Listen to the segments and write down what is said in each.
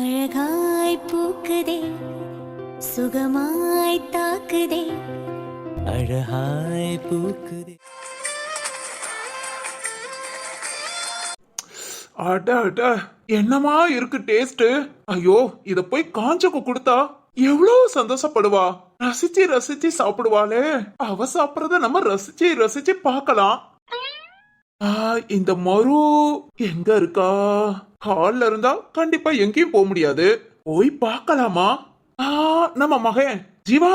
அழகாய் பூக்குதே சுகமாய் தாக்குதே. அழகாய் பூக்குதே. அட அட என்னமா இருக்கு டேஸ்ட் ஐயோ இத போய் காஞ்சக்கு கொடுத்தா எவ்வளவு சந்தோஷப்படுவா? ரசிச்சு ரசிச்சு சாப்பிடுவாளே. அவ சாப்பிடுறத நம்ம ரசிச்சு ரசிச்சு பார்க்கலாம். இந்த மரு எங்க இருக்கா? ஹால்ல இருந்தா கண்டிப்பா எங்கேயும் போக முடியாது. போய் பார்க்கலாமா? ஆ, நம்ம மகன். ஜீவா!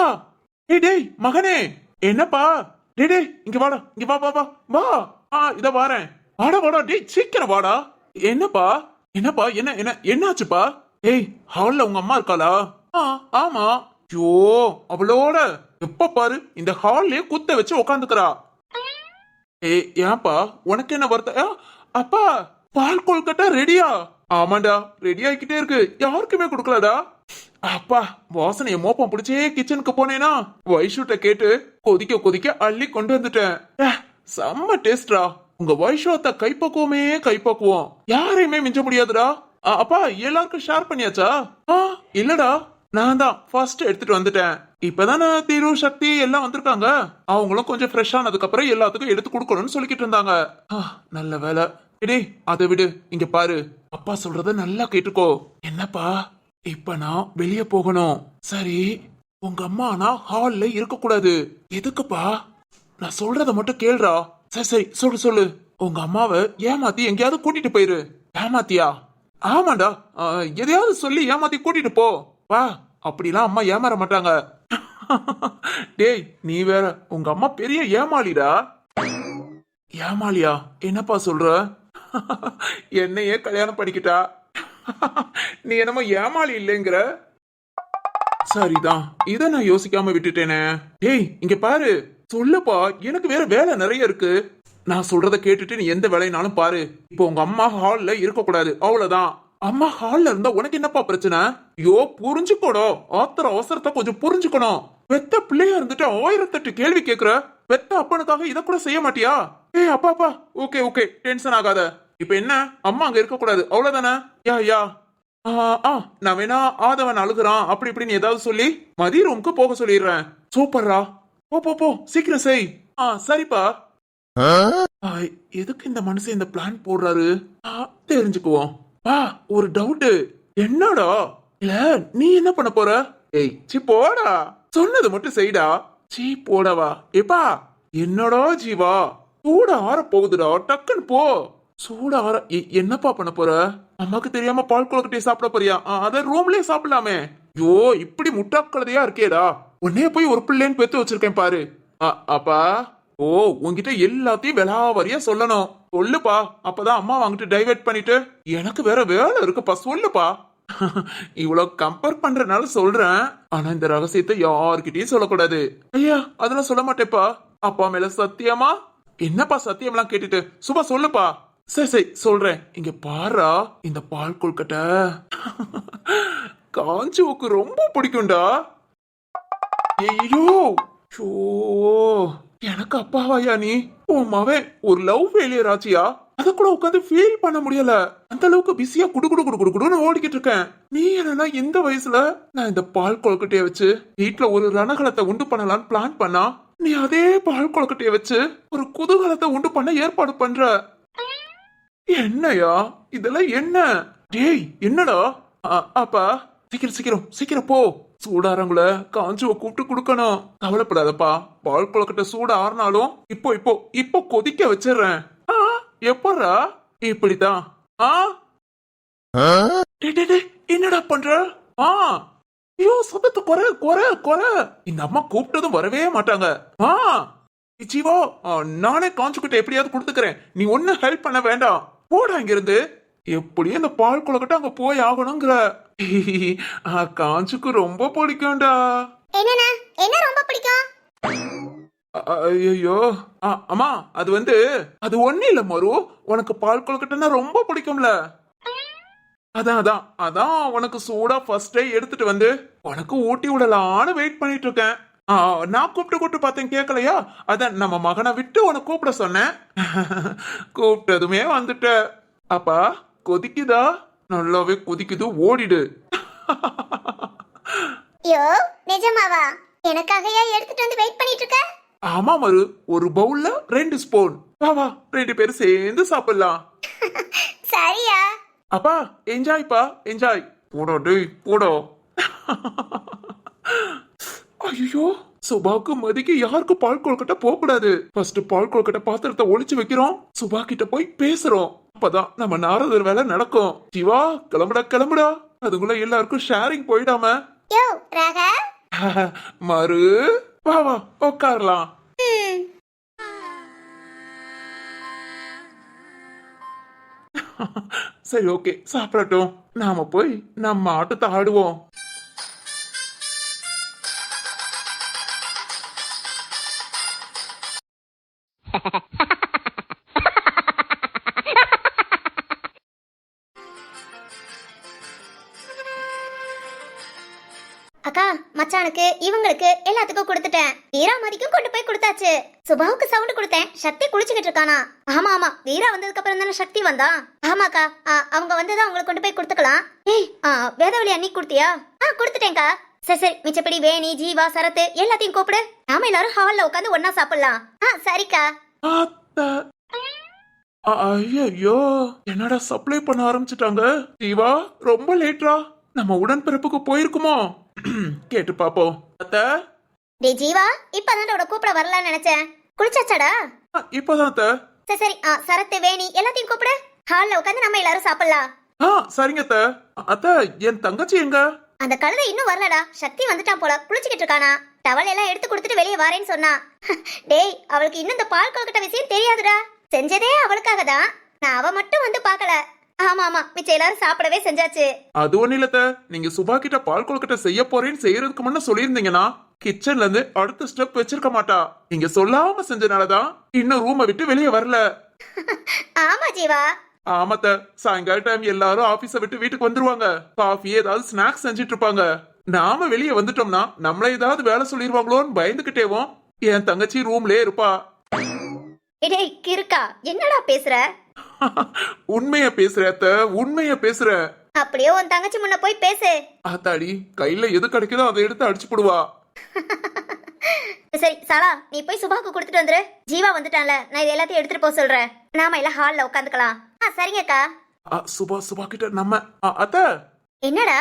ஏய் டேய் மகனே! என்னப்பா? டே டேய் இங்க வாடா இங்க வா வா வா வா! ஆ இத வாரேன். வாடா வாடா டேய் சீக்கிரம் வாடா. என்னப்பா? என்னப்பா? என்ன என்ன என்னாச்சுப்பா? ஏய் ஹால்ல உங்க அம்மா இருக்காளா? ஆ ஆமா. ஐயோ அவளோட. எப்ப பாரு இந்த ஹால்லயே குத்த வச்சு உக்காந்துக்கிறா. ஏய் ஏன்பா? உனக்கு என்ன வருத்த ஆ, அப்பா பால் கொல்கட்டா ரெடியா? ஆமாண்டா ரெடி ஆகிக்கிட்டே இருக்கு. யாருக்குமே கொடுக்கலடா. அப்பா வாசனைய மோப்பம் பிடிச்சே கிச்சனுக்கு போனேனா? வைஷூட்ட கேட்டு கொதிக்க கொதிக்க அள்ளி கொண்டு வந்துட்டேன். செம்ம டேஸ்ட்ரா உங்க வைஷோத்த கைப்பக்குவமே கைப்பக்குவோம். யாரையுமே மிஞ்ச முடியாதுடா. ஆ, அப்பா எல்லாருக்கும் ஷேர் பண்ணியாச்சா? ஆ இல்லடா. நான் தான் ஃபர்ஸ்ட் எடுத்துட்டு வந்துட்டேன். இப்பதானே தீரு சக்தி எல்லாம் வந்திருக்காங்க? அவங்களும் கொஞ்சம் ஃப்ரெஷ் ஆனதுக்கு அப்புறம் எல்லாத்துக்கும் எடுத்து கொடுக்கணும்னு சொல்லிக்கிட்டு இருந்தாங்க. ஆ, நல்ல வேலை. டேய் அதை விடு. இங்க பாரு. அப்பா சொல்றத நல்லா கேட்டுக்கோ. என்னப்பா? இப்ப நான் வெளியே போகணும். சரி. உங்க அம்மா நான் ஹால்ல இருக்க கூடாது எதுக்குப்பா? நான் சொல்றத மட்டும் கேள்றா. சரி சரி சொல்லு சொல்லு. உங்க அம்மாவை ஏமாத்தி எங்கேயாவது கூட்டிட்டு போயிரு. ஏமாத்தியா? ஆமாண்டா. ஆ, எதையாவது சொல்லி ஏமாத்தி கூட்டிட்டு போ. வா. அப்படிலாம் அம்மா ஏமாற மாட்டாங்க. டேய் நீ வேற உங்க அம்மா பெரிய ஏமாளிடா. ஏமாளியா என்னப்பா சொல்ற? என்னையே கல்யாணம் பண்ணிக்கிட்டா. நீ என்னமோ ஏமாளி இல்லைங்கிற. சரிதான் இத நான் யோசிக்காம விட்டுட்டேனே. டேய் இங்க பாரு. சொல்லுப்பா எனக்கு வேற வேலை நிறைய இருக்கு. நான் சொல்றத கேட்டுட்டு நீ எந்த வேலைனாலும் பாரு. இப்போ உங்க அம்மா ஹால்ல இருக்க கூடாது அவ்வளவுதான். அம்மா ஹால்ல இருந்தா உனக்கு என்னப்பா பிரச்சனை? ஐயோ புரிஞ்சுக்கணும் ஆத்திர அவசரத்தை கொஞ்சம் புரிஞ்சுக்கணும். பெத்த பிள்ளையா இருந்துட்டு ஆயிரத்தெட்டு கேள்வி கேக்குற? பெத்த அப்பனுக்காக இத கூட செய்ய மாட்டியா? ஏய் அப்பா அப்பா. Okay okay. டென்ஷன் ஆகாத. இப்ப என்ன? அம்மா அங்க இருக்க கூடாது அவ்வளவுதானே? யா யா. ஆ, ஆ, நான் வேணா ஆதவன் அழுகுறான். அப்படி இப்படின்னு ஏதாவது சொல்லி மதிய ரூமுக்கு போக சொல்லிடுறேன். சூப்பர்ரா. போ போ போ. சீக்கிரம் செய். ஆ சரிப்பா. ஆ, எதுக்கு இந்த மனுஷன் இந்த பிளான் போடுறாரு? ஆ, தெரிஞ்சுக்குவோம். வா ஒரு டவுட் என்னடா? இல்ல நீ என்ன பண்ண போற? ஏய். சி போடா. சொன்னது மட்டும் செய்டா. சீ போடவா. ஏப்பா என்னடா ஜீவா? சூட ஆற போகுதுடா. டக்குன்னு போ. சூட ஆற என்னப்பா பண்ண போற? அம்மாக்கு தெரியாம பால் குளக்கட்டையை சாப்பிட போறியா? அத ரூம்லயே சாப்பிடலாமே. யோ இப்படி முட்டாக்கழுதையா இருக்கேடா. உன்னே போய் ஒரு பிள்ளைன்னு பெத்து வச்சிருக்கேன் பாரு. அப்பா ஓ உன்கிட்ட எல்லாத்தையும் விலாவரியா சொல்லணும். சொல்லுப்பா. அப்பதான் அம்மா வாங்கிட்டு டைவர்ட் பண்ணிட்டு எனக்கு வேற வேலை இருக்குப்பா. சொல்லுப்பா. இவ்வளவு கம்பேர் பண்றதுனால சொல்றேன். ஆனா இந்த ரகசியத்தை யார்கிட்டயும் சொல்லக்கூடாது. ஐயா அதெல்லாம் சொல்ல மாட்டேப்பா. அப்பா மேல சத்தியமா? என்னப்பா சத்தியம்லாம் கேட்டுட்டு? சும்மா சொல்லுப்பா. சரி சரி சொல்றேன். இங்க பாரா இந்த பால் கொல்கட்டை காஞ்சுவுக்கு ரொம்ப பிடிக்கும்டா. ஐயோ ஷோ எனக்கு அப்பாவாயா நீ? உன் மவன் ஒரு லவ் ஃபெயிலியர் ஆச்சியா? அத கூட உட்காந்து ஃபீல் பண்ண முடியல. அந்த அளவுக்கு பிஸியா குடு குடு குடு குடு குடுன்னு ஓடிக்கிட்டு இருக்கேன். நீ என்னன்னா இந்த வயசுல? நான் இந்த பால் கொழுக்கட்டைய வச்சு வீட்ல ஒரு ரணகலத்தை உண்டு பண்ணலாம்னு பிளான் பண்ணா நீ அதே பால் கொழுக்கட்டைய வச்சு ஒரு குதூகலத்தை உண்டு பண்ண ஏற்பாடு பண்ற. என்னையா? இதெல்லாம் என்ன? டேய் என்னடா? அ- அப்பா சீக்கிரம் சீக்கிரம் சீக்கிரம் போ. சூடாரங்கள காஞ்சுவ கூப்பிட்டு கொடுக்கணும். கவலைப்படாதப்பா. பால் கொழுக்கட்டை சூட ஆறுனாலும் இப்போ இப்போ இப்போ கொதிக்க வச்சிடுறேன். ஆ, எப்பட்றா இப்படிதான் ஆ என்னடா பண்ற? ஆ? ஐயோ சத்தத்தை குறை குறை குறை. இந்த அம்மா கூப்பிட்டதும் வரவே மாட்டாங்க. ஆ? ஜீவா ஆ, நானே காஞ்சுக்கிட்ட எப்படியாவது கொடுத்துக்கிறேன். நீ ஒன்னும் ஹெல்ப் பண்ண வேண்டாம். போடா இங்கிருந்து. எப்படியும் இந்த பால் குளக்கட்ட அங்க போய் ஆகணுங்கிற. ஆ, காஞ்சுக்கு ரொம்ப பிடிக்கும்டா. என்ன ரொம்ப பிடிக்கும்? ஐயோ ஆ, அம்மா அது வந்து அது ஒண்ணு இல்ல மரு. உனக்கு பால் கொழுக்கட்டைன்னா ரொம்ப பிடிக்கும்ல. அதான் அதான் அதான் உனக்கு சூடா ஃபர்ஸ்டே எடுத்துட்டு வந்து உனக்கு ஊட்டி விடலான்னு வெயிட் பண்ணிட்டு இருக்கேன். நான் கூப்பிட்டு கூப்பிட்டு பார்த்தேன் கேட்கலையா அதான் நம்ம மகனை விட்டு உனக்கு கூப்பிட சொன்னேன். கூப்பிட்டதுமே வந்துட்ட. அப்பா கொதிக்குதா? நல்லாவே கொதிக்குது ஓடிடு. யோ நிஜமாவா? எனக்காகயா எடுத்துட்டு வந்து வெயிட் பண்ணிட்டு இருக்க? ஆமா மரு ஒரு பவுல்ல ரெண்டு ஸ்பூன் வா வா ரெண்டு பேரும் சேர்ந்து சாப்பிடலாம். சரியா? அப்பா என்ஜாய்ப்பா என்ஜாய் போடோ டேய் போடோ. ஐயோ சுபாக்கு மதிக்கு யாருக்கு பால் கொழுக்கட்டை போக கூடாது ஃபர்ஸ்ட் பால் கொழுக்கட்டை பாத்திரத்தை ஒளிச்சு வைக்கிறோம். சுபா கிட்ட போய் பேசுறோம். அப்பதான் நம்ம நாரதர் வேலை நடக்கும். சிவா கிளம்புடா கிளம்புடா. அதுக்குள்ள எல்லாருக்கும் ஷேரிங் போயிடாம. மறு வா வா உட்காரலாம் சரி ஓகே சாப்பிடட்டும். நாம போய் நம்ம ஆட்டத்தை ஆடுவோம். சுபாவுக்கு சவுண்ட் கொடுத்தேன். சக்தி குளிச்சுக்கிட்டு இருக்கானா? ஆமா ஆமா. வீரா வந்ததுக்கு அப்புறம் தானே சக்தி வந்தா? ஆமாக்கா. ஆ, அவங்க வந்ததா அவங்களுக்கு கொண்டு போய் கொடுத்துக்கலாம். ஏய் ஆ, வேதவழி அன்னைக்கு கொடுத்தியா? ஆ கொடுத்துட்டேன்க்கா. சரி சரி. மிச்சப்படி வேணி ஜீவா சரத்து எல்லாத்தையும் கூப்பிடு. நாம எல்லாரும் ஹால்ல உட்காந்து ஒன்னா சாப்பிடலாம். ஆ சரிக்கா. ஐயோ என்னடா சப்ளை பண்ண ஆரம்பிச்சிட்டாங்க? தீவா ரொம்ப லேட்ரா நம்ம உடன்பிறப்புக்கு போயிருக்குமோ? கேட்டு பாப்போம். அத்தை. டேய் ஜீவா இப்பதான் உட கூப்பிட வரலாம்னு நினைச்சேன். குளிச்சாச்சாடா? இப்பதான் அத்த. சரி சரி. சரத்து வேணி எல்லாத்தையும் கூப்பிடு. ஹால்ல உட்காந்து நம்ம எல்லாரும் சாப்பிடலாம். ஆ சரிங்க அத்த. அத்த என் தங்கச்சி எங்க? அந்த கழுதை இன்னும் வரலடா. சக்தி வந்துட்டான் போல. குளிச்சுக்கிட்டு இருக்கானா? டவல் எல்லாம் எடுத்து கொடுத்துட்டு வெளியே வரேன்னு சொன்னா. டேய் அவளுக்கு இன்னும் இந்த பால் கொழுக்கட்டை விஷயம் தெரியாதுடா. செஞ்சதே அவளுக்காக தான். நான் அவ மட்டும் வந்து பார்க்கல. ஆமா ஆமா. மிச்சம் எல்லாரும் சாப்பிடவே செஞ்சாச்சு. அது ஒண்ணு இல்லத்த நீங்க சுபா கிட்ட பால் கொழுக்கட்டை செய்ய போறேன்னு செய்யறதுக்கு முன்ன சொல்லியிருந்தீங்கன்னா கிச்சன்ல இருந்து அடுத்த ஸ்டெப் வச்சிருக்க மாட்டா. நீங்க சொல்லாம செஞ்சனாலதான் இன்னும் ரூமை விட்டு வெளியே வரல. ஆமா ஜீவா. ஆமாத்த சாயங்கால டைம் எல்லாரும் ஆபீஸ விட்டு வீட்டுக்கு வந்துருவாங்க. காஃபி ஏதாவது ஸ்நாக்ஸ் செஞ்சுட்டு இருப்பாங்க நாம வெளியே வந்துட்டோம்னா நம்மள ஏதாவது வேலை சொல்லிருவாங்களோன்னு பயந்துகிட்டேவோம் என் தங்கச்சி ரூம்லயே இருப்பா. டேய் கிறுக்கா என்னடா பேசுற? உண்மைய பேசுற அத்த உண்மைய பேசுற. அப்படியே உன் தங்கச்சி முன்ன போய் பேசு. ஆத்தாடி கையில எது கிடைக்குதோ அதை எடுத்து அடிச்சு போடுவா சரி சாலா நீ போய் சுபாக்கு கொடுத்துட்டு வந்துரு. ஜீவா வந்துட்டான்ல நான் இது எல்லாத்தையும் எடுத்துட்டு போக சொல்றேன். நாம எல்லாம் ஹால்ல உட்காந்துக்கலாம். ஆ சரிங்கக்கா சுபா சுபா கிட்ட நம்ம அத்த. என்னடா?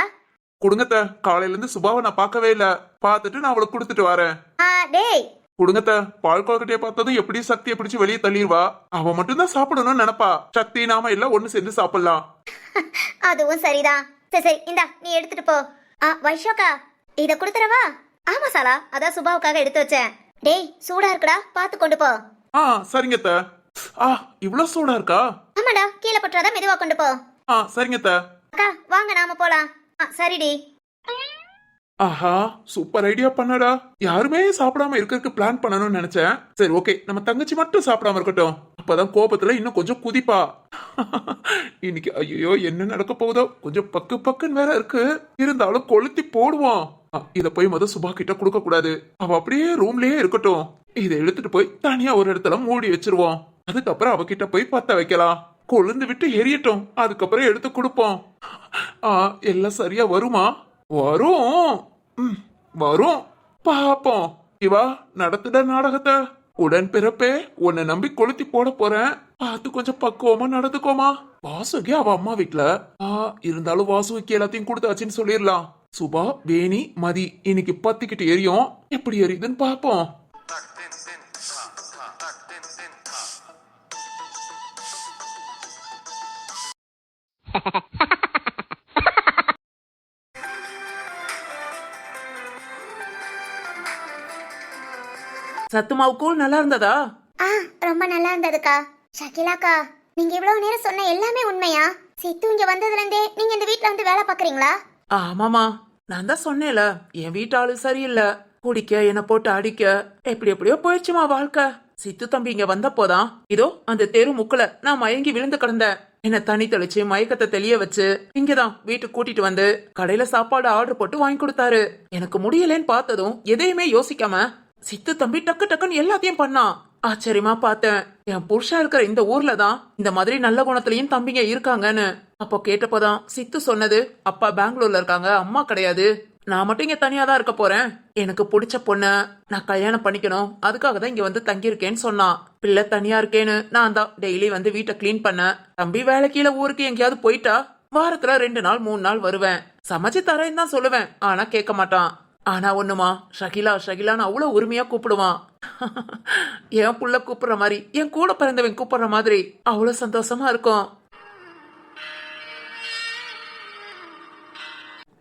கொடுங்கத்த காலையில இருந்து சுபாவை நான் பார்க்கவே இல்ல. பார்த்துட்டு நான் அவளுக்கு கொடுத்துட்டு வரேன். ஆ டேய். கொடுங்கத்த பால் கொழுக்கட்டையை பார்த்ததும் எப்படி சக்தியை பிடிச்சு வெளியே தள்ளிடுவா. அவ மட்டும்தான் சாப்பிடணும்னு நினைப்பா. சக்தி நாம எல்லாம் ஒண்ணு சேர்ந்து சாப்பிடலாம். அதுவும் சரிதான். சரி சரி இந்தா நீ எடுத்துட்டு போ. ஆ வைஷோக்கா இத கொடுத்துறவா ஆமா சாலா. அதான் சுபாவுக்காக எடுத்து வச்சேன். டேய் சூடா இருக்குடா. பார்த்து கொண்டு போ. ஆ சரிங்கத்த ஆ இவ்வளவு சூடா இருக்கா? ஆமாடா கீழே பட்டுறாதான் மெதுவா கொண்டு போ. ஆ சரிங்கத்த அக்கா வாங்க நாம போலாம். ஆ சரிடி. ஆஹா சூப்பர் ஐடியா பண்ணடா. யாருமே சாப்பிடாம இருக்கிறதுக்கு பிளான் பண்ணணும்னு நினைச்சேன். சரி ஓகே. நம்ம தங்கச்சி மட்டும் சாப்பிடாம இருக்கட்டும். அப்பதான் கோபத்துல இன்னும் கொஞ்சம் குதிப்பா. இன்னைக்கு ஐயோ என்ன நடக்க போகுதோ? கொஞ்சம் பக்கு பக்குன்னு வேற இருக்கு. இருந்தாலும் கொளுத்தி போடுவோம். இத போய் முத சுபா கிட்ட கொடுக்க கூடாது அவ அப்படியே ரூம்லயே இருக்கட்டும். இதை எடுத்துட்டு போய் தனியா ஒரு இடத்துல மூடி வச்சிருவோம். அதுக்கப்புறம் அவகிட்ட போய் பத்த வைக்கலாம். கொழுந்து விட்டு எரியட்டும். அதுக்கப்புறம் எடுத்து கொடுப்போம். ஆ எல்லாம் சரியா வருமா? வரும். ம், வரும். பாப்போம். இவா நடத்துட நாடகத்தை. உடன் பிறப்பே உன்னை நம்பி கொளுத்தி போட போறேன். பார்த்து கொஞ்சம் பக்குவமா நடந்துக்கோமா. வாசுகி அவ அம்மா வீட்டுல இருந்தாலும் வாசுகிக்கு எல்லாத்தையும் கொடுத்தாச்சுன்னு சொல்லிடலாம். சுபா வேணி மதி இன்னைக்கு பத்திக்கிட்டு எரியும். எப்படி எரியுதுன்னு பாப்போம் சத்து கூழ் நல்லா இருந்ததா? ஆ ரொம்ப நல்லா இருந்ததுக்கா. ஷகிலாக்கா நீங்க இவ்வளவு நேரம் சொன்ன எல்லாமே உண்மையா? சித்து இங்க வந்ததுல இருந்தே நீங்க இந்த வீட்ல வந்து வேலை பாக்குறீங்களா ஆமாமா நான் தான் சொன்னேன்ல என் வீட்டாளு சரியில்லை. குடிக்க என்ன போட்டு அடிக்க. எப்படி எப்படியோ போயிடுச்சுமா வாழ்க்கை. சித்து தம்பி இங்க வந்தப்போதான் இதோ அந்த தெரு முக்குல நான் மயங்கி விழுந்து கிடந்தேன். என்ன தண்ணி தெளிச்சு மயக்கத்தை தெளிய வச்சு இங்கதான் வீட்டுக்கு கூட்டிட்டு வந்து கடையில சாப்பாடு ஆர்டர் போட்டு வாங்கி கொடுத்தாரு. எனக்கு முடியலன்னு பார்த்ததும் எதையுமே யோசிக்காம சித்து தம்பி டக்கு டக்குன்னு எல்லாத்தையும் பண்ணான். ஆச்சரியமா பார்த்தேன். என் புருஷா இருக்கிற இந்த ஊர்ல தான் இந்த மாதிரி நல்ல குணத்திலயும் தம்பிங்க இருக்காங்கன்னு. அப்போ கேட்டப்போதான் சித்து சொன்னது அப்பா பெங்களூர்ல இருக்காங்க அம்மா கிடையாது. நான் மட்டும் இங்க தனியா தான் இருக்க போறேன். எனக்கு பிடிச்ச பொண்ண நான் கல்யாணம் பண்ணிக்கணும். அதுக்காக தான் இங்க வந்து தங்கியிருக்கேன்னு சொன்னான் பிள்ளை தனியா இருக்கேன்னு நான் தான் டெய்லி வந்து வீட்டை க்ளீன் பண்ணேன் தம்பி வேலைக்கீழ ஊருக்கு எங்கேயாவது போயிட்டா வாரத்துல ரெண்டு நாள் மூணு நாள் வருவேன். சமைச்சு தரேன்னு தான் சொல்லுவேன். ஆனா கேட்க மாட்டான். ஆனா ஒண்ணுமா? ஷகிலா ஷகிலான்னு அவ்வளவு உரிமையா கூப்பிடுவான். என் புள்ள கூப்பிடுற மாதிரி என் கூட பிறந்தவன் கூப்பிடுற மாதிரி அவ்வளவு சந்தோஷமா இருக்கும்.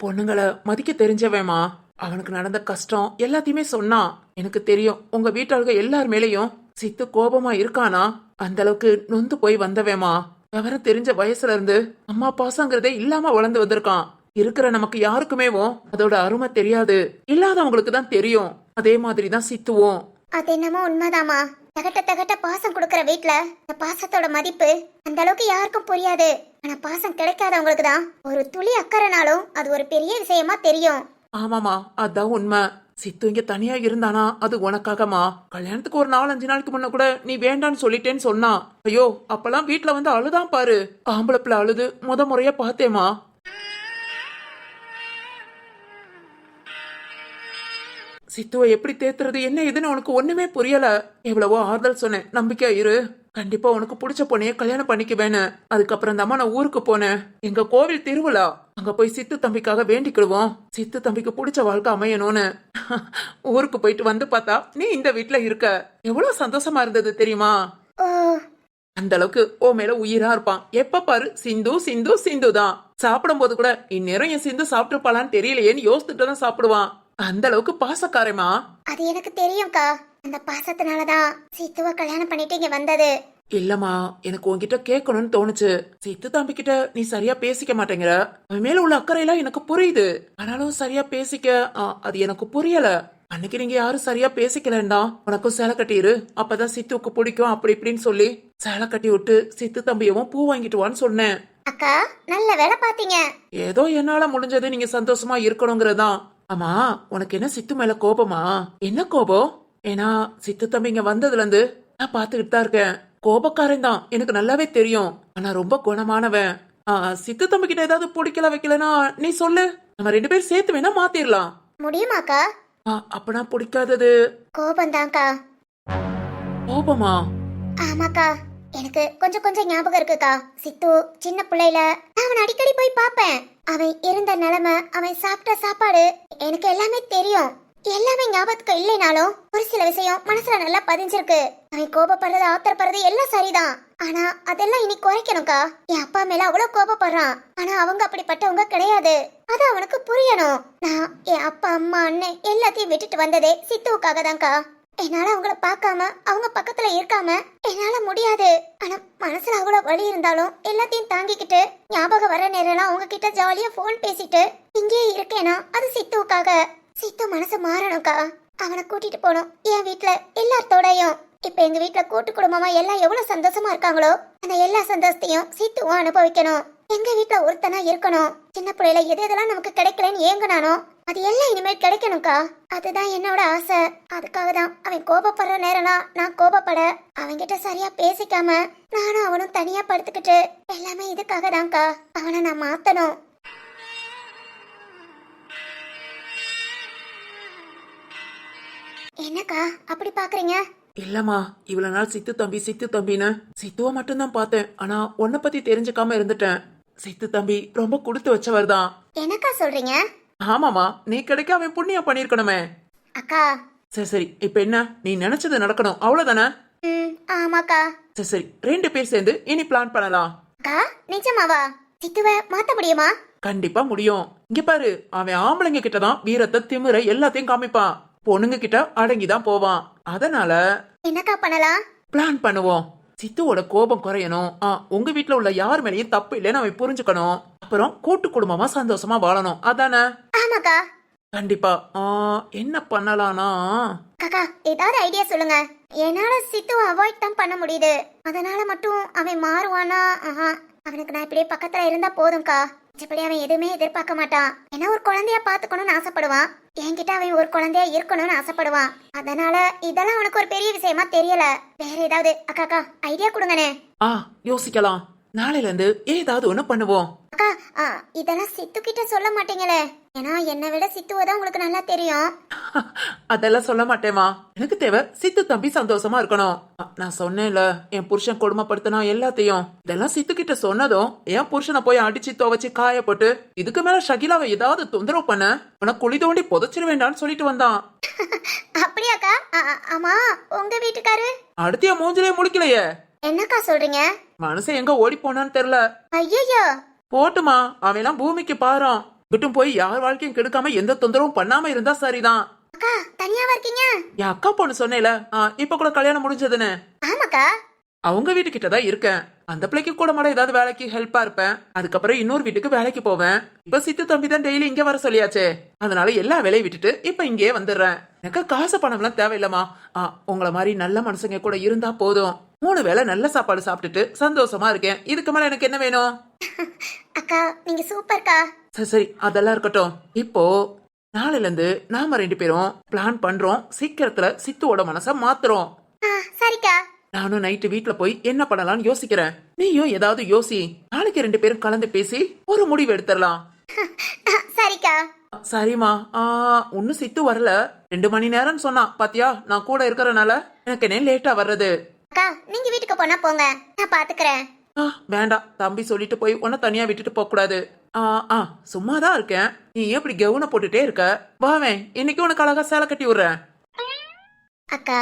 பொண்ணுங்களை மதிக்க தெரிஞ்சவன்மா. அவனுக்கு நடந்த கஷ்டம் எல்லாத்தையுமே சொன்னான். எனக்கு தெரியும் உங்க வீட்டாளுக எல்லார் மேலேயும் சித்து கோபமா இருக்கானா? அந்த அளவுக்கு நொந்து போய் வந்தவேமா விவரம் தெரிஞ்ச வயசுல இருந்து அம்மா பாசங்கிறதே இல்லாம வளர்ந்து வந்திருக்கான். இருக்கிற நமக்கு யாருக்குமேவும் அதோட அருமை தெரியாது. இல்லாதவங்களுக்கு தான் தெரியும். அதே மாதிரி தான் சித்துவோம். அது என்னமோ உண்மைதாம்மா. தகட்ட தகட்ட பாசம் கொடுக்கற வீட்ல இந்த பாசத்தோட மதிப்பு அந்த அளவுக்கு யாருக்கும் புரியாது. ஆனா பாசம் கிடைக்காதவங்களுக்கு தான் ஒரு துளி அக்கறைனாலும் அது ஒரு பெரிய விஷயமா தெரியும். ஆமாமா அதான் உண்மை. சித்து இங்க தனியா இருந்தானா? அது உனக்காகமா கல்யாணத்துக்கு ஒரு நாலஞ்சு நாளைக்கு முன்ன கூட நீ வேண்டான்னு சொல்லிட்டேன்னு சொன்னான். ஐயோ அப்பெல்லாம் வீட்ல வந்து அழுதான் பாரு. ஆம்பளை பிள்ளை அழுது முத முறையா பார்த்தேமா சித்துவை எப்படி தேத்துறது என்ன இதுன்னு உனக்கு ஒண்ணுமே புரியல. எவ்வளவோ ஆறுதல் சொன்னேன். நம்பிக்கையா இரு. கண்டிப்பா உனக்கு பிடிச்ச பொண்ணைய கல்யாணம் பண்ணிக்குவேன்னு. அதுக்கப்புறம் தான் நான் ஊருக்கு போனேன். எங்க கோவில் திருவிழா. அங்க போய் சித்து தம்பிக்காக வேண்டிக்கிடுவோம். சித்து தம்பிக்கு பிடிச்ச வாழ்க்கை அமையணும்னு. ஊருக்கு போயிட்டு வந்து பார்த்தா நீ இந்த வீட்ல இருக்க. எவ்வளவு சந்தோஷமா இருந்தது தெரியுமா? அந்த அளவுக்கு ஓ மேல உயிரா இருப்பான். எப்ப பாரு சிந்து சிந்து சிந்து தான் சாப்பிடும் போது கூட இந்நேரம் என் சிந்து சாப்பிட்டுருப்பாளான்னு தெரியலையேன்னு யோசிச்சுட்டு தான் சாப்பிடுவான். அந்த அளவுக்கு பாசக்காரமா அது எனக்கு தெரியும்க்கா. அந்த பாசத்தினாலதான் சீத்துவ கல்யாணம் பண்ணிட்டு இங்க வந்தது. இல்லம்மா எனக்கு உன்கிட்ட கேட்கணும்னு தோணுச்சு. சித்து தம்பி கிட்ட நீ சரியா பேசிக்க மாட்டேங்கிற. அவன் மேல உள்ள அக்கறையெல்லாம் எனக்கு புரியுது. ஆனாலும் சரியா பேசிக்க ஆ, அது எனக்கு புரியல. அன்னைக்கு நீங்க யாரும் சரியா பேசிக்கலண்டா உனக்கும் சேலை கட்டிரு அப்பதான் சித்துவுக்கு பிடிக்கும் அப்படி இப்படின்னு சொல்லி சேலை கட்டி விட்டு சித்து தம்பியவும் பூ வாங்கிட்டு வான்னு சொன்னேன். அக்கா நல்ல வேலை பாத்தீங்க ஏதோ என்னால முடிஞ்சது நீங்க சந்தோஷமா இருக்கணுங்கிறதான் ஆமா உனக்கு என்ன சித்து மேல கோபமா? என்ன கோபம்? ஏன்னா சித்து தம்பி இங்க வந்ததுல இருந்து நான் பாத்துக்கிட்டு தான் இருக்கேன். கோபக்காரன் தான். எனக்கு நல்லாவே தெரியும். ஆனா ரொம்ப குணமானவன். சித்து தம்பி கிட்ட ஏதாவது பிடிக்கல வைக்கலனா நீ சொல்லு. நம்ம ரெண்டு பேரும் சேர்த்து வேணா மாத்திரலாம். முடியுமாக்கா ஆ, அப்பனா பிடிக்காதது. கோபம்தான்க்கா. கோபமா? ஆமாக்கா. எனக்கு கொஞ்சம் கொஞ்சம் ஞாபகம் இருக்குக்கா. சித்து சின்ன பிள்ளையில நான் அவன் அடிக்கடி போய் பார்ப்பேன். அவன் இருந்த நிலைமை அவன் சாப்பிட்ட சாப்பாடு எனக்கு எல்லாமே தெரியும். எல்லாமே ஞாபகத்துக்கு இல்லைனாலும் ஒரு சில விஷயம் மனசுல நல்லா பதிஞ்சிருக்கு. அவன் கோபப்படுறது ஆத்திரப்படுறது எல்லாம் சரிதான். ஆனா அதெல்லாம் இனி குறைக்கணும்க்கா. என் அப்பா மேல அவ்வளவு கோபப்படுறான். ஆனா அவங்க அப்படிப்பட்டவங்க கிடையாது. அது அவனுக்கு புரியணும். நான் என் அப்பா அம்மா அண்ணன் எல்லாத்தையும் விட்டுட்டு வந்ததே சித்துவுக்காக தான்க்கா என்னால அவங்கள பார்க்காம அவங்க பக்கத்துல இருக்காம என்னால முடியாது. ஆனா மனசுல அவ்வளவு வலி இருந்தாலும் எல்லாத்தையும் தாங்கிக்கிட்டு ஞாபகம் வர நேரம்லாம் அவங்க கிட்ட ஜாலியா ஃபோன் பேசிட்டு இங்கேயே இருக்கேனா? அது சித்துவுக்காக. சித்து மனசு மாறணும்க்கா. அவனை கூட்டிட்டு போகணும். என் வீட்டுல எல்லாத்தோடையும் இப்ப எங்க வீட்டுல கூட்டு குடும்பமா எல்லாம் எவ்வளவு சந்தோஷமா இருக்காங்களோ அந்த எல்லா சந்தோஷத்தையும் சித்துவும் அனுபவிக்கணும். எங்க வீட்டுல ஒருத்தனா இருக்கணும். சின்ன பிள்ளையில எது எதெல்லாம் நமக்கு கிடைக்கலன்னு ஏங்குனானோ அது எல்லாம் இனிமேல் கிடைக்கணும்க்கா. அதுதான் என்னோட ஆசை. அதுக்காக தான் அவன் கோபப்படுற நேரம்லாம் நான் கோபப்பட அவன்கிட்ட சரியா பேசிக்காம நானும் அவனும் தனியா படுத்துக்கிட்டு எல்லாமே இதுக்காக தான்க்கா. அவனை நான் மாத்தணும். என்னக்கா அப்படி பாக்குறீங்க? இல்லம்மா இவ்வளவு நாள் சித்து தம்பி சித்து தம்பின்னு சித்துவ மட்டும்தான் பார்த்தேன். ஆனா உன்னை பத்தி தெரிஞ்சுக்காம இருந்துட்டேன். சித்து தம்பி ரொம்ப கொடுத்து வச்சவர் தான் என்னக்கா சொல்றீங்க? ஆமாமா நீ கிடைக்க அவன் புண்ணியம் பண்ணிருக்கணுமே அக்கா. சரி சரி இப்ப என்ன? நீ நினைச்சது நடக்கணும் அவ்வளவுதானே? ம் ஆமாக்கா. சரி சரி ரெண்டு பேர் சேர்ந்து இனி பிளான் பண்ணலாம். அக்கா நிஜமாவா? சித்துவ மாத்த முடியுமா? கண்டிப்பா முடியும். இங்க பாரு அவன் ஆம்பளைங்க கிட்ட தான் வீரத்தை திமிர எல்லாத்தையும் காமிப்பான். பொண்ணுங்க கிட்ட அடங்கிதான் போவான். அதனால என்னக்கா பண்ணலாம்? பிளான் பண்ணுவோம். சித்துவோட கோபம் குறையணும். ஆ, உங்க வீட்ல உள்ள யார் மேலயும் தப்பு இல்லைன்னு அவன் புரிஞ்சுக்கணும். அப்புறம் கூட்டு குடும்பமா சந்தோஷமா வாழணும். அதானே? ஆமாக்கா. கண்டிப்பா. ஆ, என்ன பண்ணலாம்னா காக்கா ஏதாவது ஐடியா சொல்லுங்க. என்னால சித்துவை அவாய்ட் தான் பண்ண முடியுது. அதனால மட்டும் அவன் மாறுவானா? ஆஹா அவனுக்கு நான் இப்படியே பக்கத்துல இருந்தா போதும்க்கா. இப்படி அவன் எதுவுமே எதிர்பார்க்க மாட்டான். ஏன்னா ஒரு குழந்தைய பாத்துக்கணும்னு ஆசைப்படுவான். என்கிட்ட அவன் ஒரு குழந்தையா இருக்கணும்னு ஆசைப்படுவான். அதனால இதெல்லாம் அவனுக்கு ஒரு பெரிய விஷயமா தெரியல. வேற ஏதாவது அக்கா அக்கா ஐடியா கொடுங்கண்ணே. ஆ யோசிக்கலாம். நாளையில இருந்து ஏதாவது ஒண்ணு பண்ணுவோம். அக்கா இதெல்லாம் சித்து கிட்ட சொல்ல மாட்டீங்களே. ஏன்னா என்னை விட சித்துவை தான் உங்களுக்கு நல்லா தெரியும். அதெல்லாம் சொல்ல மாட்டேமா எனக்கு தேவை சித்து தம்பி சந்தோஷமா இருக்கணும். நான் சொன்னேன்ல என் புருஷன் கொடுமைப்படுத்தினா எல்லாத்தையும். இதெல்லாம் சித்து கிட்ட சொன்னதும் என் புருஷனை போய் அடிச்சு துவைச்சு காய போட்டு இதுக்கு மேல ஷகிலாவை ஏதாவது தொந்தரவு பண்ண உனக்கு குழி தோண்டி புதைச்சிட வேண்டாம்னு சொல்லிட்டு வந்தான். அப்படியாக்கா? ஆமா உங்க வீட்டுக்காரு? அடுத்து என் மூஞ்சிலே முடிக்கலையே என்னக்கா சொல்றீங்க? மனுஷன் எங்க ஓடி போனான்னு தெரியல. ஐயோ போட்டுமா அவன் பூமிக்கு பாரம் விட்டும் போய் யார் வாழ்க்கையும் கெடுக்காம எந்த தொந்தரவும் பண்ணாம இருந்தா சரிதான். அக்கா தனியாவா இருக்கீங்க? என் அக்கா பொண்ணு சொன்னேல இப்ப கூட கல்யாணம் முடிஞ்சதுன்னு. ஆமாக்கா. அவங்க வீட்டுக்கிட்ட தான் இருக்கேன். அந்த பிள்ளைக்கு கூட மாட ஏதாவது வேலைக்கு ஹெல்ப்பா இருப்பேன். அதுக்கப்புறம் இன்னொரு வீட்டுக்கு வேலைக்கு போவேன். இப்ப சித்து தம்பி தான் டெய்லி இங்க வர சொல்லியாச்சே. அதனால எல்லா வேலையும் விட்டுட்டு இப்ப இங்கே வந்துடுறேன். எனக்கு காசு பணம்லாம் தேவையில்லம்மா. ஆ, உங்களை மாதிரி நல்ல மனுஷங்க கூட இருந்தா போதும். மூணு வேளை நல்ல சாப்பாடு சாப்பிட்டுட்டு சந்தோஷமா இருக்கேன். இதுக்கு மேல எனக்கு என்ன வேணும்? அக்கா நீங்க சூப்பர்க்கா. சரி சரி அதெல்லாம் இருக்கட்டும். இப்போ நாளையில இருந்து நாம ரெண்டு பேரும் பிளான் பண்றோம். சீக்கிரத்துல சித்துவோட மனச மாத்துறோம். சரிக்கா. நானும் நைட்டு வீட்ல போய் என்ன பண்ணலாம்னு யோசிக்கிறேன். நீயும் ஏதாவது யோசி. நாளைக்கு ரெண்டு பேரும் கலந்து பேசி ஒரு முடிவு எடுத்துடலாம். சரிக்கா. சரிம்மா. ஆ ஒன்னும் சித்து வரல. ரெண்டு மணி நேரம்னு சொன்னான் பாத்தியா? நான் கூட இருக்கறனால எனக்கு என்ன லேட்டா வர்றது? அக்கா நீங்க வீட்டுக்கு போனா போங்க. நான் பாத்துக்கிறேன். வேண்டாம். தம்பி சொல்லிட்டு போய் உன்னை தனியா விட்டுட்டு போக கூடாது. ஆ ஆ சும்மா தான் இருக்கேன். நீ ஏன் இப்படி கவுன போட்டுட்டே இருக்க? வாவேன் இன்னைக்கு உனக்கு அழகா சேலை கட்டி விடுறேன். அக்கா?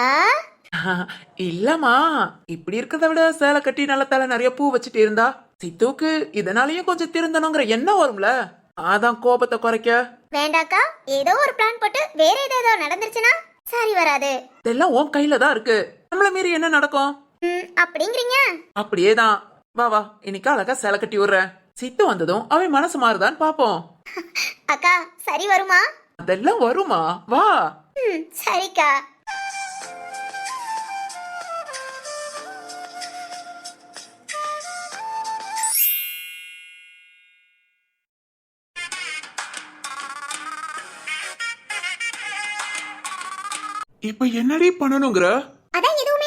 இல்லம்மா. இப்படி இருக்கிறத விட சேலை கட்டி நல்ல தலை நிறைய பூ வச்சுட்டு இருந்தா? சித்துவுக்கு இதனாலயும் கொஞ்சம் திருந்தணுங்கிற எண்ணம் வரும்ல. அதான் கோபத்தை குறைக்க. வேண்டாக்கா. ஏதோ ஒரு பிளான் போட்டு வேற ஏதோ நடந்துருச்சுன்னா சரி வராது. இதெல்லாம் உன் கையில தான் இருக்கு. நம்மள மீறி என்ன நடக்கும்? அப்படிங்கிறீங்க? அப்படியே தான் வா வா. இன்னைக்கு அழகா சேலை கட்டி விடுறேன். சித்து வந்ததும் அவன் மனசு மாறுதான்னு பாப்போம். அக்கா சரி வருமா? அதெல்லாம் வருமா? வா. சரிக்கா. இப்ப என்னடி பண்ணணுங்கிற? அதான் எதுவுமே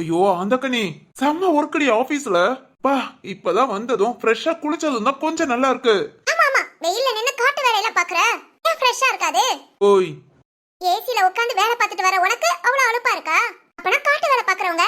ஐயோ அந்த கனி செம்ம ஒர்க்கடி ஆபீஸ்ல. பா இப்பதான் வந்ததும் ஃப்ரெஷ்ஷா குளிச்சதும் தான் கொஞ்சம் நல்லா இருக்கு. ஆமா ஆமா வெயில்ல நின்னு காட்டு வேலையெல்லாம் பாக்குற. ஏன் ஃப்ரெஷ்ஷா இருக்காது? ஓய். ஏசில உட்காந்து வேலை பார்த்துட்டு வர உனக்கு அவ்வளவு அலுப்பா இருக்கா? அப்பனா காட்டு வேலை பாக்குறவங்க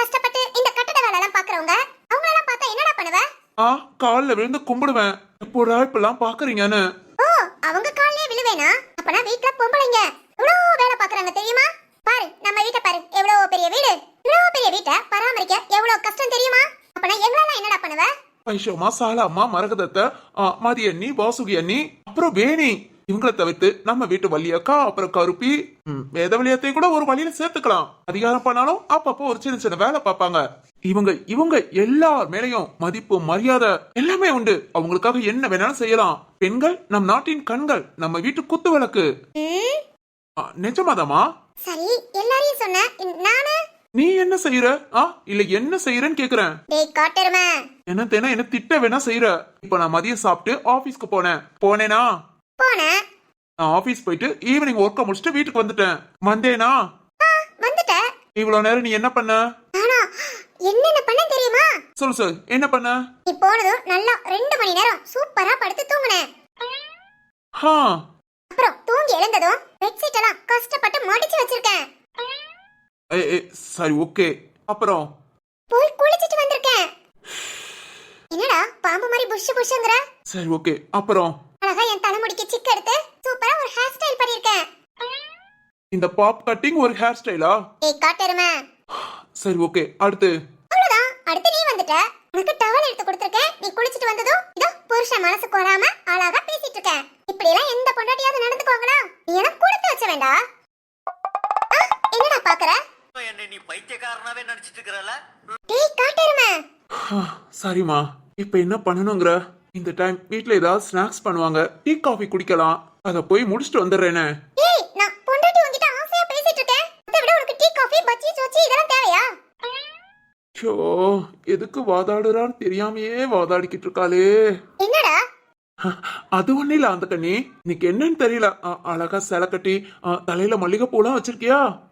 கஷ்டப்பட்டு இந்த கட்டட வேலை எல்லாம் பாக்குறவங்க அவங்க எல்லாம் பார்த்தா என்னடா பண்ணுவ? ஆ கால்ல விழுந்து கும்பிடுவேன். எப்போடா இப்பெல்லாம் பாக்குறீங்கன்னு. ஓ அவங்க கால்லயே விழுவேனா? அப்பனா வீட்ல பொம்பளைங்க இவ்வளவு வேலை பாக்குறாங்க தெரியுமா? பாரு நம்ம வீட்டை பாரு. எவ்வளவு பெரிய வீடு? இவ்வளவு பெரிய வீட்டை பராமரிக்க எவ்வளவு கஷ்டம் தெரியுமா? அப்பனா எங்களால என்னடா பண்ணுவ? வைஷமா சாலாம்மா மரகதத்தை ஆ, மதி அண்ணி வாசுகி அண்ணி அப்புறம் வேணி. இவங்கள தவிர்த்து நம்ம வீட்டு வள்ளியக்கா அப்புறம் கருப்பி. ம், வேதவழியத்தை கூட ஒரு வழியில சேர்த்துக்கலாம். அதிகாரம் பண்ணாலும் அப்பப்போ ஒரு சின்ன சின்ன வேலை பார்ப்பாங்க. இவங்க இவங்க எல்லார் மேலயும் மதிப்பு மரியாதை எல்லாமே உண்டு. அவங்களுக்காக என்ன வேணாலும் செய்யலாம். பெண்கள் நம் நாட்டின் கண்கள் நம்ம வீட்டு குத்து விளக்கு. ம், ஆ, நிஜமாதாம்மா? சரி எல்லாரையும் சொன்ன நானு? நீ என்ன செய்யற ஆ இல்ல என்ன செய்யறன்னு கேக்குறேன். டேய் காட்டெருமை. என்ன தேனா என்ன திட்ட வேணா செய்யற இப்ப நான் மதியம் சாப்பிட்டு ஆபீஸ்க்கு போனேன். போனேனா? போனேன் நான் ஆபீஸ் போயிட்டு ஈவினிங் ஒர்க்க முடிச்சுட்டு வீட்டுக்கு வந்துட்டேன். வந்தேனா? ஆ, வந்துட்டேன் இவ்வளவு நேரம் நீ என்ன பண்ண? என்னென்ன பண்ண தெரியுமா? சொல்லு சொல்லு என்ன பண்ண? நீ போனதும் நல்லா ரெண்டு மணி நேரம் சூப்பரா படுத்து தூங்குனேன். ஹா எழுந்ததும் பெட்ஷீட் எல்லாம் கஷ்டப்பட்டு மடிச்சு வச்சிருக்கேன். ஏ, ஏ, சரி ஓகே. அப்புறம்? போய் குளிச்சிட்டு வந்திருக்கேன். என்னடா பாம்பு மாதிரி புஷ் புஷ்ங்கிற சரி ஓகே. அப்புறம்? அழகா என் தலைமுடிக்கு சிக்கு எடுத்து சூப்பரா ஒரு ஹேர் ஸ்டைல் பண்ணிருக்கேன். இந்த பாப் கட்டிங் ஒரு ஹேர் ஸ்டைலா ஏய் காட்டெருமை. சரி ஓகே. அடுத்து? அவ்வளவுதான். அடுத்து நீ வந்துட்ட. உனக்கு டவல் எடுத்து கொடுத்துருக்கேன். நீ குளிச்சிட்டு வந்ததும் இதோ புருஷன் மனசுக்கு வராம அழகா பேசிட்டு இருக்கேன். இப்படி எல்லாம் எந்த பொண்டாட்டியாவது நடந்துக்குவாங்களா? நீ எனக்கு கொடுத்து வச்ச வேண்டா ஆ, என்னடா பாக்குற? என்னை நீ பைத்தியக்காரனாவே நினைச்சிட்டு இருக்கிறல டேய் காட்டெருமை. ஹா, சரிம்மா. இப்ப என்ன பண்ணணுங்கிற? இந்த டைம் வீட்ல ஏதாவது ஸ்நாக்ஸ் பண்ணுவாங்க. டீ காஃபி குடிக்கலாம். அத போய் முடிச்சுட்டு வந்துடுறேனே. ஷோ எதுக்கு வாதாடுறான்னு தெரியாமையே வாதாடிக்கிட்டு இருக்காளே. என்னடா? அது ஒண்ணு இல்ல அந்த கண்ணி. இன்னைக்கு என்னன்னு தெரியல. அழகா சேலை கட்டி தலையில மல்லிகை பூலாம் வச்சிருக்கியா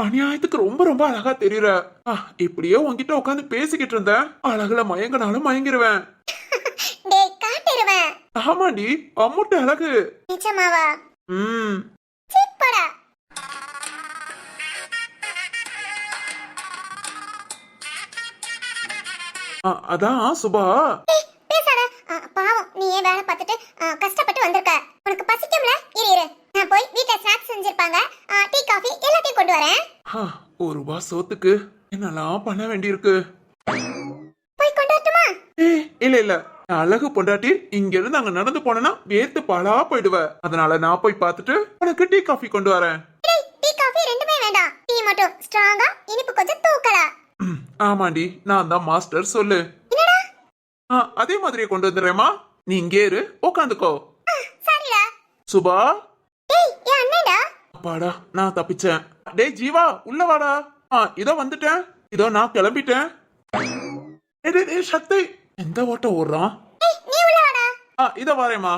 அநியாயத்துக்கு ரொம்ப ரொம்ப அழகா தெரியற. இப்படியே உன்கிட்ட உட்காந்து பேசிக்கிட்டு இருந்தேன். அழகுல மயங்கினாலும் மயங்கிருவேன். ஆமாண்டி அம்முட்டு அழகு. நிஜமாவா? ம். அதான் சுபா. பேசாத. பாவம் நீ ஏன் வேலை பார்த்துட்டு கஷ்டப்பட்டு வந்திருக்க? உனக்கு பசிக்கும்ல? இரு இரு. நான் போய் வீட்ல ஸ்நாக்ஸ் செஞ்சிருப்பாங்க. டீ காஃபி எல்லாத்தையும் கொண்டு வரேன். ஒரு ரூபா சோத்துக்கு. என்னெல்லாம் பண்ண வேண்டியிருக்கு? போய் கொண்டு வரட்டுமா? இல்ல இல்ல. அழகு பொண்டாட்டி இங்க இருந்து அங்க நடந்து போனேன்னா வேர்த்து பாலா போயிடுவ. அதனால நான் போய் பார்த்துட்டு உனக்கு டீ காஃபி கொண்டு வரேன். டீ காஃபி ரெண்டுமே வேண்டாம். டீ மட்டும் ஸ்ட்ராங்கா இனிப்பு கொஞ்சம் தூக்கலா. ஆமாண்டி நான் தான் மாஸ்டர் சொல்லு. அதே மாதிரியே கொண்டு வந்துடுறேம்மா. நீ இங்கே இரு உட்காந்துக்கோ சுபா? அப்பாடா நான் தப்பிச்சேன். டேய் ஜீவா உள்ள வாடா. இதோ வந்துட்டேன். இதோ நான் கிளம்பிட்டேன். சக்தி. எந்த ஓட்டம் ஓடுறான்? இதோ வரேம்மா.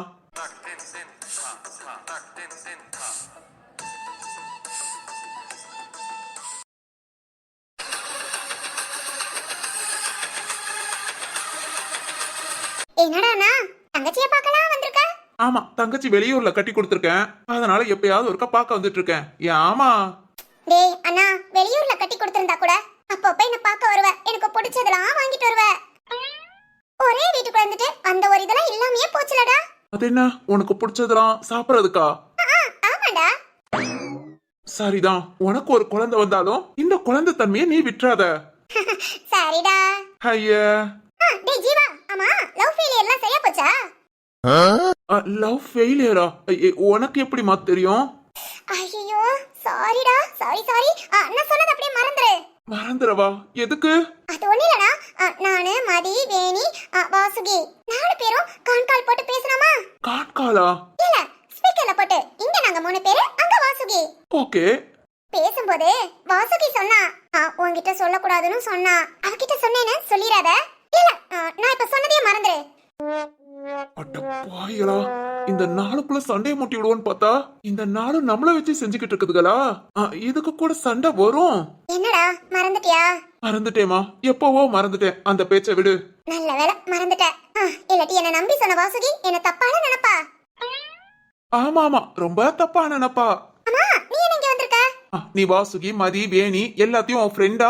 என்னடாண்ணா தங்கச்சிய பார்க்கலாம் வந்திருக்க? ஆமா தங்கச்சி வெளியூர்ல கட்டி கொடுத்துருக்கேன். அதனால எப்பயாவது ஒருக்கா பார்க்க வந்துட்டு இருக்கேன் ஆமா. டேய் அண்ணா வெளியூர்ல கட்டி கொடுத்திருந்தா கூட அப்பப்ப என்ன பார்க்க வருவ. எனக்கு பிடிச்சதெல்லாம் வாங்கிட்டு வருவ. ஒரே வீட்டுக்குள்ள இருந்துட்டு அந்த ஒரு இதெல்லாம் இல்லாமயே போச்சுலடா. அது என்ன? உனக்கு பிடிச்சதெல்லாம் சாப்பிடறதுக்கா? ஆமாடா. சரிதான். உனக்கு ஒரு குழந்தை வந்தாலும் இந்த குழந்தை தன்மையை நீ விட்டுறாத. சரிடா. ஐயா. டேய் ஜீவா. ஆமா லவ் ஃபெயிலியர்லாம் சரியா போச்சா? லவ் ஃபெயிலியரா உனக்கு எப்படிமா தெரியும்? ஐயோ சாரிடா சாரி சாரி நான் சொன்னது அப்படியே மறந்துரு. மறந்துடவா? எதுக்கு? அது ஒண்ணு இல்லடா. நானு மதி வேணி வாசுகி. நாலு பேரும் கான்கால் போட்டு பேசணுமா காட்காலா இல்ல ஸ்பீக்கர்ல போட்டு. இங்க நாங்க மூணு பேரு அங்க வாசுகி. ஓகே. பேசும்போது வாசுகி சொன்னா உன்கிட்ட சொல்லக்கூடாதுன்னு சொன்னா. அவகிட்ட சொன்னேன்னு ஆ, நான் இப்ப சொன்னதையே மறந்துரு. அட பாயலா இந்த நாளுக்குள்ள சண்டையை மூட்டி விடுவோன்னு பார்த்தா இந்த நாளு நம்மள வச்சு செஞ்சுக்கிட்டு இருக்குதுகளா? ஆ, இதுக்கு கூட சண்டை வரும். என்னடா மறந்துட்டியா? மறந்துட்டேமா எப்பவோ மறந்துட்டேன். அந்த பேச்சை விடு. நல்ல வேளை மறந்துட்டேன் இல்லாட்டி என்ன நம்பி சொன்ன வாசுகி என்ன தப்பான நினைப்பா? ஆமா ஆமா. ரொம்ப தப்பா நினைப்பா. நீ வாசுகி மதி வேணி எல்லாத்தையும் உன் ஃப்ரெண்டா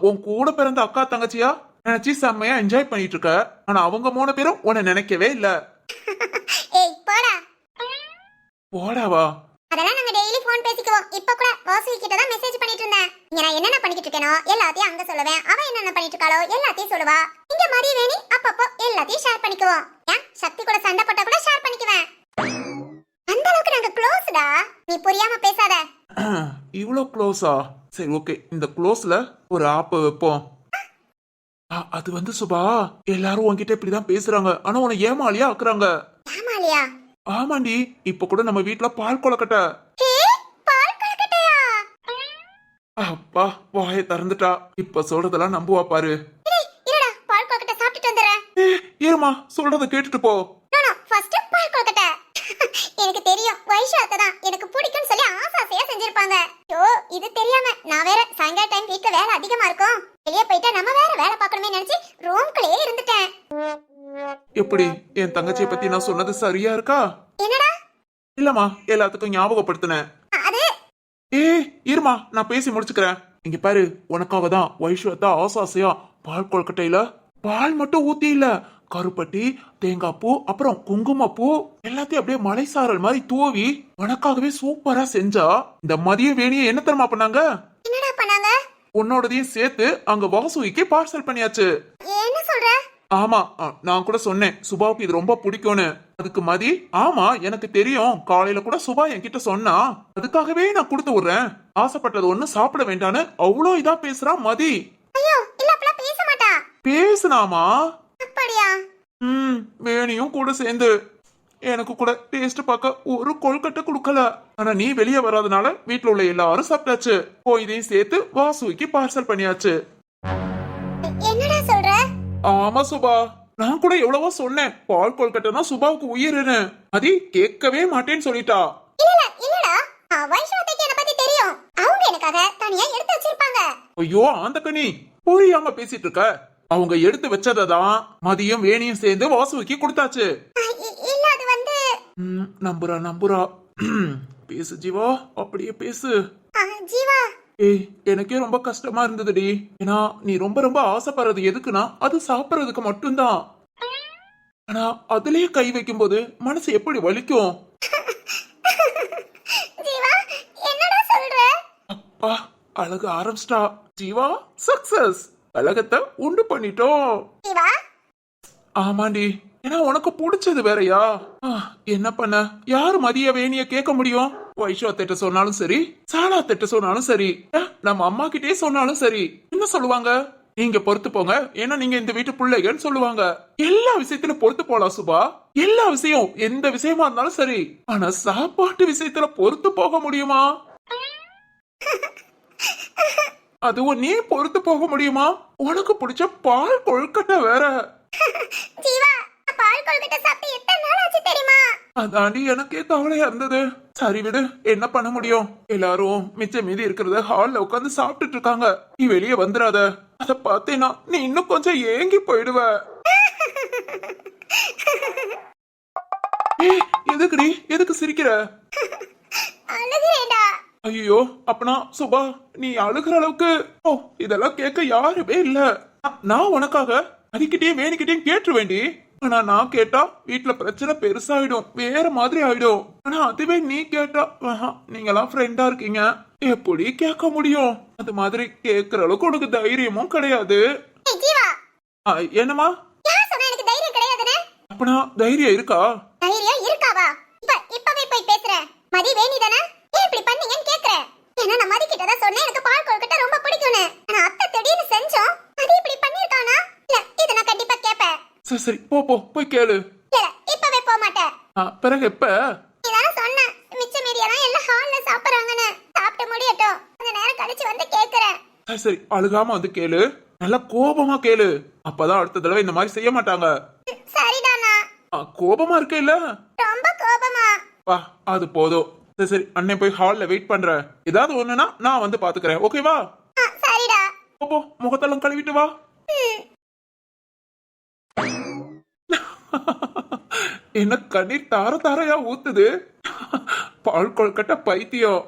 உன் கூட பிறந்த அக்கா தங்கச்சியா? நினைச்சு செம்மையா என்ஜாய் பண்ணிட்டு இருக்க ஆனா அவங்க மூணு பேரும் உன்னை நினைக்கவே இல்ல. ஏய் போடா. போடாவா? அதெல்லாம் நாங்க டெய்லி ஃபோன் பேசிக்குவோம். இப்ப கூட வாசுகி கிட்ட தான் மெசேஜ் பண்ணிட்டு இருந்தேன். இங்க நான் என்னென்ன பண்ணிட்டு இருக்கேனோ எல்லாத்தையும் அங்க சொல்லுவேன். அவ என்னென்ன பண்ணிட்டு இருக்காளோ எல்லாத்தையும் சொல்லுவா. இங்க மதி வேணி அப்பப்போ எல்லாத்தையும் ஷேர் பண்ணிக்குவோம். ஏன்? சக்தி கூட சண்டை போட்டா கூட ஷேர் பண்ணிக்குவேன். அந்த அளவுக்கு நாங்க க்ளோஸ்டா நீ புரியாம பேசாத. இவ்வளோ க்ளோஸா சரி ஓகே இந்த க்ளோஸ்ல ஒரு ஆப் வைப்போம். அது வந்து சுபா எல்லாரும் உன்கிட்ட இப்படிதான் பேசுறாங்க. ஆனா உன்னை ஏமாலியா ஆக்குறாங்க. ஆமாலியா ஆமாண்டி இப்ப கூட நம்ம வீட்ல பால் கொலக்கட்டை அப்பா வாயை திறந்துட்டா. இப்ப சொல்றதெல்லாம் நம்புவா பாரு. டேய் இருடா பால் கொலக்கட்டை சாப்பிட்டுட்டு வந்துடுறேன். ஏ இருமா சொல்றத கேட்டுட்டு போ. எனக்கு தெரியும் வைஷாத்த தான் எனக்கு ஆசை செஞ்சிருப்பாங்க ஐயோ இது தெரியாம நான் வேற சாயங்கால டைம் வீட்ல வேலை அதிகமா இருக்கும். வெளியே போயிட்டா நம்ம வேற வேலை பார்க்கணுமே நினைச்சு ரூம்குள்ளேயே இருந்துட்டேன். எப்படி? என் தங்கச்சியை பத்தி நான் சொன்னது சரியா இருக்கா? என்னடா? இல்லம்மா எல்லாத்துக்கும் ஞாபகப்படுத்தினேன். அது? ஏய் இருமா நான் பேசி முடிச்சுக்கிறேன். இங்க பாரு உனக்காக தான் வைஷ்வத்தா ஆசாசையா பால் கொழுக்கட்டையில பால் மட்டும் ஊத்தி இல்ல. கருப்பட்டி தேங்காய் பூ அப்புறம் குங்குமப்பூ எல்லாத்தையும் அப்படியே மலை சாரல் மாதிரி தூவி உனக்காகவே சூப்பரா செஞ்சா இந்த மதிய வேணியை என்ன தெரியுமா பண்ணாங்க? என்னடா பண்ணாங்க? உன்னோடதையும் சேர்த்து அங்க வாசுகிக்கு பார்சல் பண்ணியாச்சு. என்ன சொல்ற? ஆமா நான் கூட சொன்னேன். சுபாவுக்கு இது ரொம்ப பிடிக்கும்னு. அதுக்கு மதி ஆமா எனக்கு தெரியும். காலையில கூட சுபா என்கிட்ட சொன்னா அதுக்காகவே நான் கொடுத்து விடுறேன். ஆசைப்பட்டது ஒண்ணு சாப்பிட வேண்டான்னு அவ்வளோ இதா பேசுறா மதி ஐயோ இல்ல அப்பலாம் பேச மாட்டா பேசுனாமா? அப்படியா? ம் வேணியும் கூட சேர்ந்து. எனக்கு கூட டேஸ்ட் பார்க்க ஒரு கொழுக்கட்டை கொடுக்கல. ஆனா நீ வெளியே வராதனால வீட்ல உள்ள எல்லாரும் சாப்பிட்டாச்சு. ஓ இதையும் சேர்த்து வாசுவிக்கு பார்சல் பண்ணியாச்சு. என்னடா சொல்ற? ஆமா சுபா. நான் கூட எவ்வளவோ சொன்னேன். பால் கொழுக்கட்டைனா சுபாவுக்கு உயிர்னு அதி கேட்கவே மாட்டேன்னு சொல்லிட்டா. இல்ல இல்லடா. வைஷ்ணவத்தைக்கு என்ன பத்தி தெரியும். அவங்க எனக்காக தனியா எடுத்து வச்சிருப்பாங்க. ஐயோ ஆந்தக்கனி புரியாம பேசிட்டு இருக்க. அவங்க எடுத்து வச்சதான் மதியம் வேணியும் சேர்ந்து வாசுவிக்கு கொடுத்தாச்சு. நம்புறா நம்புறா. பேசு ஜீவா. அப்படியே பேசு. ஜீவா. ஏய் எனக்கே ரொம்ப கஷ்டமா இருந்ததுடி. ஏன்னா நீ ரொம்ப ரொம்ப ஆசைப்படுறது எதுக்குன்னா அது சாப்பிடுறதுக்கு மட்டும்தான். ஆனா அதுலயே கை வைக்கும்போது மனசு எப்படி வலிக்கும்? அப்பா அழகு ஆரம்பிச்சிட்டா. ஜீவா சக்சஸ் அழகத்தை உண்டு பண்ணிட்டோம். ஆமாண்டி. ஏன்னா உனக்கு பிடிச்சது வேறயா? என்ன பண்ண? யாரு மதிய வேணிய கேட்க முடியும்? வைஷ்வத்திட்ட சொன்னாலும் சரி சாலாத்திட்ட சொன்னாலும் சரி நம்ம அம்மா கிட்டே சொன்னாலும் சரி என்ன சொல்லுவாங்க? நீங்க பொறுத்து போங்க. ஏன்னா நீங்க இந்த வீட்டு பிள்ளைகன்னு சொல்லுவாங்க. எல்லா விஷயத்துல பொறுத்து போலாம் சுபா. எல்லா விஷயம் எந்த விஷயமா இருந்தாலும் சரி. ஆனா சாப்பாட்டு விஷயத்துல பொறுத்து போக முடியுமா? அதுவும் நீ பொறுத்து போக முடியுமா? உனக்கு பிடிச்ச பால் கொழுக்கட்டை வேற. ஜீவா பால் கொழுக்கட்டை சாப்பிட்டு எத்தனை நாள் ஆச்சு தெரியுமா? அதாண்டி எனக்கே கவலையா இருந்தது. சரி விடு என்ன பண்ண முடியும்? எல்லாரும் மிச்சம் மீதி இருக்கிறத ஹால்ல உட்காந்து சாப்பிட்டுட்டு இருக்காங்க. நீ வெளியே வந்துடாத. அத பார்த்தேனா நீ இன்னும் கொஞ்சம் ஏங்கி போயிடுவ. எதுக்குடி? எதுக்கு சிரிக்கிற? அழுகிறேடா ஐயோ அப்பனா சுபா நீ அழுகிற அளவுக்கு ஓ இதெல்லாம் கேட்க யாருமே இல்ல. நான் உனக்காக அதுக்கிட்டே வேணிக்கிட்டே கேட்டு வேண்டி ஆனா நான் கேட்டா வீட்ல பிரச்சனை பெருசாயிடும் வேற மாதிரி ஆயிடும். ஆனா அதுவே நீ கேட்டா ஆஹா, நீங்கெல்லாம் ஃப்ரெண்டா இருக்கீங்க. எப்படி கேட்க முடியும்? அது மாதிரி கேட்கற அளவுக்கு உனக்கு தைரியமும் கிடையாது. கிடையாதுன்னு? அப்பனா தைரியம் இருக்கா? தைரியம் இருக்காவா? இப்ப இப்பவே போய் பேசுறேன். மதி வேணி தானே ஏன் இப்படி பண்ணீங்கன்னு கேக்குறேன் ஏன்னா நான் மதி கிட்ட தான் சொன்னேன்? எனக்கு பால் கொழுக்கட்டை ரொம்ப பிடிக்கும்னு. ஆனா அத்தை திடீர்னு செஞ்சோம். மதி இப்படி பண்ணிருக்கானா? இல்ல இத நான் கண்டிப்பா கேட்பேன் சரி சரி போ போ போய் கேளு. இல்ல இப்பவே போக மாட்டேன். அ, பிறகு எப்ப? இதான சொன்னேன். மிச்ச மீதியெல்லாம் எல்லாம் ஹால்ல சாப்பிடுறாங்கன்னு. சாப்பிட்டு முடியட்டும். கொஞ்ச நேரம் கழிச்சு வந்து கேக்குறேன். சரி சரி அழுகாம வந்து கேளு. நல்லா கோபமா கேளு. அப்பதான் அடுத்த தடவை இந்த மாதிரி செய்ய மாட்டாங்க. ஆ, கோபமா இருக்க இல்ல? ரொம்ப கோபமா. வா அது போதும். சரி சரி. அண்ணன் போய் ஹால்ல வெயிட் பண்றேன். ஏதாவது ஒண்ணுனா நான் வந்து பாத்துக்கிறேன். ஓகேவா போ, முகத்தெல்லாம் கழுவிட்டு வா. என்ன கண்ணீர் தார தாரையா ஊத்துது? பால் கொழுக்கட்டை பைத்தியம்.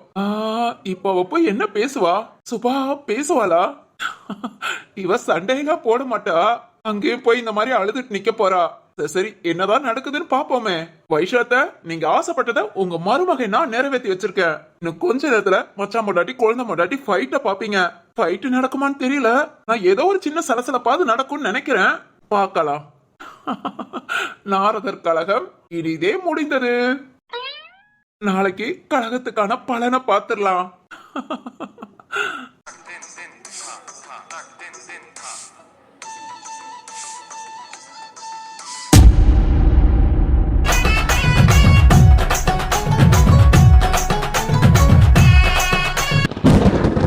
இப்ப அவ போய் என்ன பேசுவா? சுபா பேசுவாளா? இவ சண்டையெல்லாம் போட மாட்டா. அங்கேயும் போய் இந்த மாதிரி அழுதுட்டு நிக்க போறா. சரி, என்னதான் நடக்குதுன்னு பாப்போமே வைஷாத்த நீங்க ஆசைப்பட்டத உங்க மருமகை நான் நிறைவேத்தி வச்சிருக்கேன். இன்னும் கொஞ்ச நேரத்துல மச்சான் மொண்டாட்டி குழந்தை மொண்டாட்டி ஃபைட்ட பாப்பீங்க ஃபைட் நடக்குமான்னு தெரியல. நான் ஏதோ ஒரு சின்ன சலசலப்பாவது நடக்கும்னு நினைக்கிறேன். பார்க்கலாம். நாரதர் கழகம் இனிதே முடிந்தது. நாளைக்கு கழகத்துக்கான பலனை பார்த்துடலாம்.